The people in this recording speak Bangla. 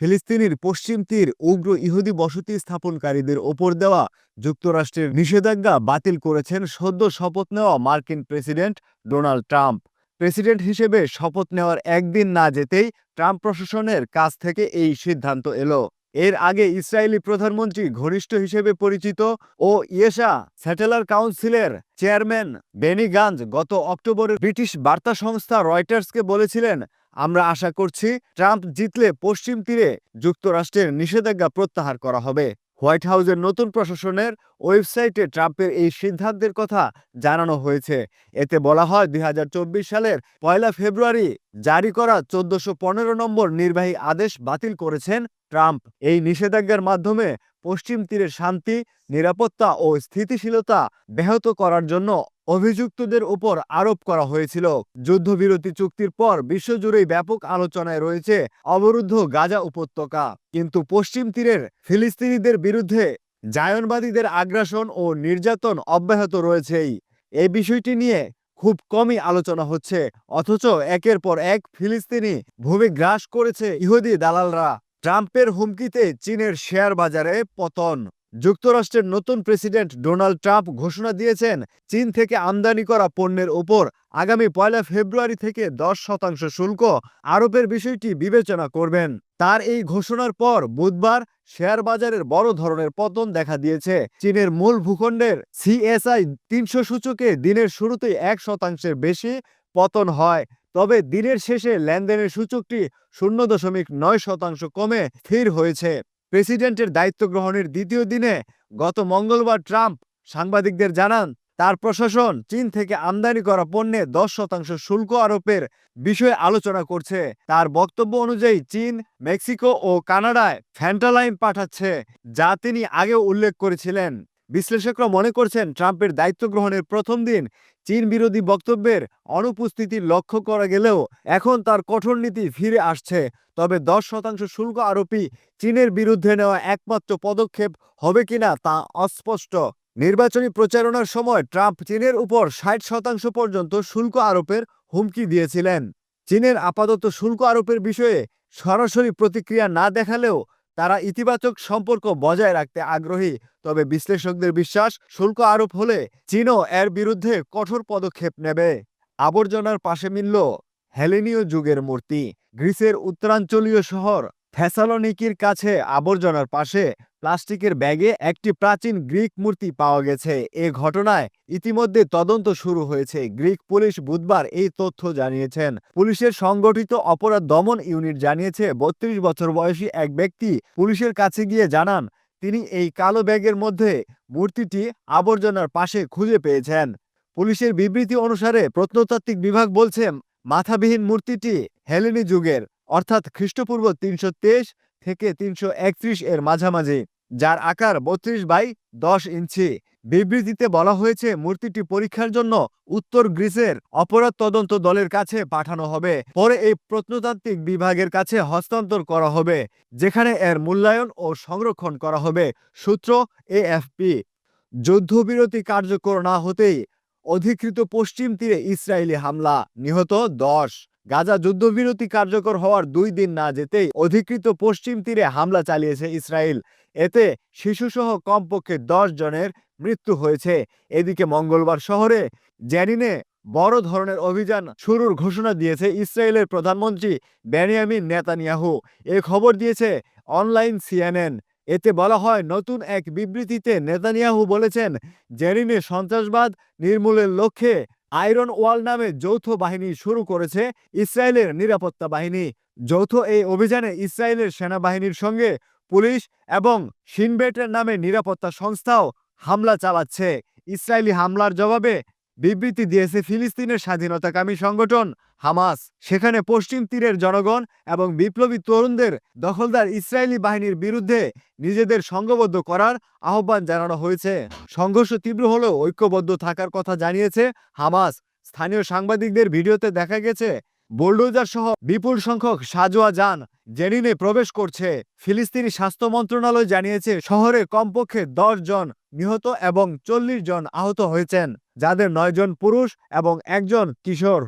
ফিলিস্তিনির পশ্চিম তীর উগ্র ইহুদি বসতি স্থাপনকারীদের ওপর দেওয়া যুক্তরাষ্ট্রের নিষেধাজ্ঞা বাতিল করেছেন সদ্য শপথ নেওয়া মার্কিন প্রেসিডেন্ট ডোনাল্ড ট্রাম্প। প্রেসিডেন্ট হিসেবে শপথ নেওয়ার একদিন না যেতেই ট্রাম্প প্রশাসনের কাছ থেকে এই সিদ্ধান্ত এলো। এর আগে ইসরায়েলি প্রধানমন্ত্রী ঘনিষ্ঠ হিসেবে পরিচিত ও ইয়েশা স্যাটেলার কাউন্সিলের চেয়ারম্যান বেনি গাঞ্জ গত অক্টোবরে ব্রিটিশ বার্তা সংস্থা রয়টার্সকে বলেছিলেন আমরা আশা করছি ট্রাম্প জিতলে পশ্চিম তীরে যুক্তরাষ্ট্রের নিষেধাজ্ঞা প্রত্যাহার করা হবে। হোয়াইট হাউসের নতুন প্রশাসনের ওয়েবসাইটে ট্রাম্পের এই সিদ্ধান্তের কথা জানানো হয়েছে। এতে বলা হয়, দুই হাজার চব্বিশ সালের পয়লা ফেব্রুয়ারি জারি করা চোদ্দশো নম্বর নির্বাহী আদেশ বাতিল করেছেন ট্রাম্প। এই নিষেধাজ্ঞার মাধ্যমে পশ্চিম তীরে শান্তি, নিরাপত্তা ও স্থিতিশীলতা ব্যাহত করার জন্য অভিযুক্তদের উপর আরোপ করা হয়েছিল। যুদ্ধবিরতি চুক্তির পর বিশ্বজুড়েই ব্যাপক আলোচনায় রয়েছে অবরুদ্ধ গাজা উপত্যকা। কিন্তু পশ্চিম তীরের ফিলিস্তিনিদের বিরুদ্ধে জায়নবাদীদের আগ্রাসন ও নির্যাতন অব্যাহত রয়েছেই। এই বিষয়টি নিয়ে খুব কমই আলোচনা হচ্ছে, অথচ একের পর এক ফিলিস্তিনি ভূমি গ্রাস করেছে ইহুদি দালালরা। ট্রাম্পের হুমকিতে চীনের শেয়ার বাজারে পতন। যুক্তরাষ্ট্রের নতুন প্রেসিডেন্ট ডোনাল্ড ট্রাম্প ঘোষণা দিয়েছেন, চীন থেকে আমদানি করা পণ্যের ওপর আগামী পয়লা ফেব্রুয়ারি থেকে দশ শতাংশ শুল্ক আরোপের বিষয়টি বিবেচনা করবেন। তার এই ঘোষণার পর বুধবার শেয়ার বাজারের বড় ধরনের পতন দেখা দিয়েছে। চীনের মূল ভূখণ্ডের সিএসআই তিনশো সূচকে দিনের শুরুতেই এক শতাংশের বেশি পতন হয়। তবে দিনের শেষে লেনদেনের সূচকটি শূন্য দশমিক নয় শতাংশ কমে স্থির হয়েছে। প্রেসিডেন্টের দায়িত্ব গ্রহণের দ্বিতীয় দিনে গত মঙ্গলবার ট্রাম্প সাংবাদিকদের জানান, তার প্রশাসন চীন থেকে আমদানি করা পণ্যে দশ শতাংশ শুল্ক আরোপের বিষয়ে আলোচনা করছে। তার বক্তব্য অনুযায়ী চীন, মেক্সিকো ও কানাডায় ফ্যান্টালাইন পাঠাচ্ছে, যা তিনি আগেও উল্লেখ করেছিলেন। বিশ্লেষকরা মনে করছেন ট্রাম্পের দায়িত্ব গ্রহণের প্রথম দিন চীন বিরোধী বক্তব্যের অনুপস্থিতি লক্ষ্য করা গেলেও এখন তার কঠোর নীতি ফিরে আসছে। তবে দশ শতাংশ শুল্ক আরোপী চীনের বিরুদ্ধে নেওয়া একমাত্র পদক্ষেপ হবে কিনা তা অস্পষ্ট। নির্বাচনী প্রচারণার সময় ট্রাম্প চীনের উপর ষাট শতাংশ পর্যন্ত শুল্ক আরোপের হুমকি দিয়েছিলেন। চীনের আপাতত শুল্ক আরোপের বিষয়ে সরাসরি প্রতিক্রিয়া না দেখালেও তারা ইতিবাচক সম্পর্ক বজায় রাখতে আগ্রহী। তবে বিশ্লেষকদের বিশ্বাস, শুল্ক আরোপ হলে চীনও এর বিরুদ্ধে কঠোর পদক্ষেপ নেবে। আবর্জনার পাশে মিলল হেলেনীয় যুগের মূর্তি, গ্রিসের উত্তরাঞ্চলীয় শহর। থ্যাসালনিকির কাছে আবর্জনার পাশে প্লাস্টিকের ব্যাগে একটি প্রাচীন গ্রিক মূর্তি পাওয়া গেছে। এ ঘটনায় ইতিমধ্যে তদন্ত শুরু হয়েছে। গ্রিক পুলিশ বুধবার এই তথ্য জানিয়েছেন। পুলিশের সংগঠিত অপরাধ দমন ইউনিট জানিয়েছে, বত্রিশ বছর বয়সী এক ব্যক্তি পুলিশের কাছে গিয়ে জানান, তিনি এই কালো ব্যাগের মধ্যে মূর্তিটি আবর্জনার পাশে খুঁজে পেয়েছেন। পুলিশের বিবৃতি অনুসারে প্রত্নতাত্ত্বিক বিভাগ বলছে, মাথাবিহীন মূর্তিটি হেলেনি যুগের। অর্থাৎ খ্রিস্টপূর্ব তিনশো তেইশ থেকে তিনশো একত্রিশ এর মাঝামাঝি, যার আকার বত্রিশ বাই দশ ইঞ্চি। বিবৃতিতে বলা হয়েছে, মূর্তিটি পরীক্ষার জন্য উত্তর গ্রিসের অপরাধ তদন্ত দলের কাছে পাঠানো হবে। পরে এই প্রত্নতাত্ত্বিক বিভাগের কাছে হস্তান্তর করা হবে, যেখানে এর মূল্যায়ন ও সংরক্ষণ করা হবে, সূত্র এএফপি। যুদ্ধবিরতি কার্যকর না হতেই অধিকৃত পশ্চিম তীরে ইসরায়েলি হামলা, নিহত দশ। গাজা যুদ্ধবিরতি কার্যকর হওয়ার দুই দিন না যেতেই অধিকৃত পশ্চিম তীরে হামলা চালিয়েছে ইসরায়েল। এতে শিশুসহ কমপক্ষে দশ জনের মৃত্যু হয়েছে। এদিকে মঙ্গলবার শহরে জ্যানিনে বড় ধরনের অভিযান শুরুর ঘোষণা দিয়েছে ইসরায়েলের প্রধানমন্ত্রী বেনিয়ামিন নেতানিয়াহু। এ খবর দিয়েছে অনলাইন সিএনএন। এতে বলা হয়, নতুন এক বিবৃতিতে নেতানিয়াহু বলেছেন জেরিনে সন্ত্রাসবাদ নির্মূলের লক্ষ্যে আয়রন ওয়াল নামে যৌথ বাহিনী শুরু করেছে ইসরায়েলের নিরাপত্তা বাহিনী। যৌথ এই অভিযানে ইসরায়েলের সেনাবাহিনীর সঙ্গে পুলিশ এবং সিনবেটের নামে নিরাপত্তা সংস্থাও হামলা চালাচ্ছে। ইসরায়েলি হামলার জবাবে বিবৃতি দিয়েছে ফিলিস্তিনের স্বাধীনতাকামী সংগঠন হামাস। সেখানে পশ্চিম তীরের জনগণ এবং বিপ্লবী তরুণদের দখলদার ইসরায়েলি বাহিনীর বিরুদ্ধে নিজেদের সংঘবদ্ধ করার আহ্বান জানানো হয়েছে। সংঘর্ষ তীব্র হলেও ঐক্যবদ্ধ থাকার কথা জানিয়েছে হামাস। স্থানীয় সাংবাদিকদের ভিডিওতে দেখা গেছে, বোল্ডোজার সহ বিপুল সংখ্যক সাজোয়া যান জেনিনে প্রবেশ করছে। ফিলিস্তিনি স্বাস্থ্য মন্ত্রণালয় জানিয়েছে, শহরে কমপক্ষে দশ জন নিহত এবং চল্লিশ জন আহত হয়েছেন যাদের নয় জন পুরুষ এবং একজন কিশোর।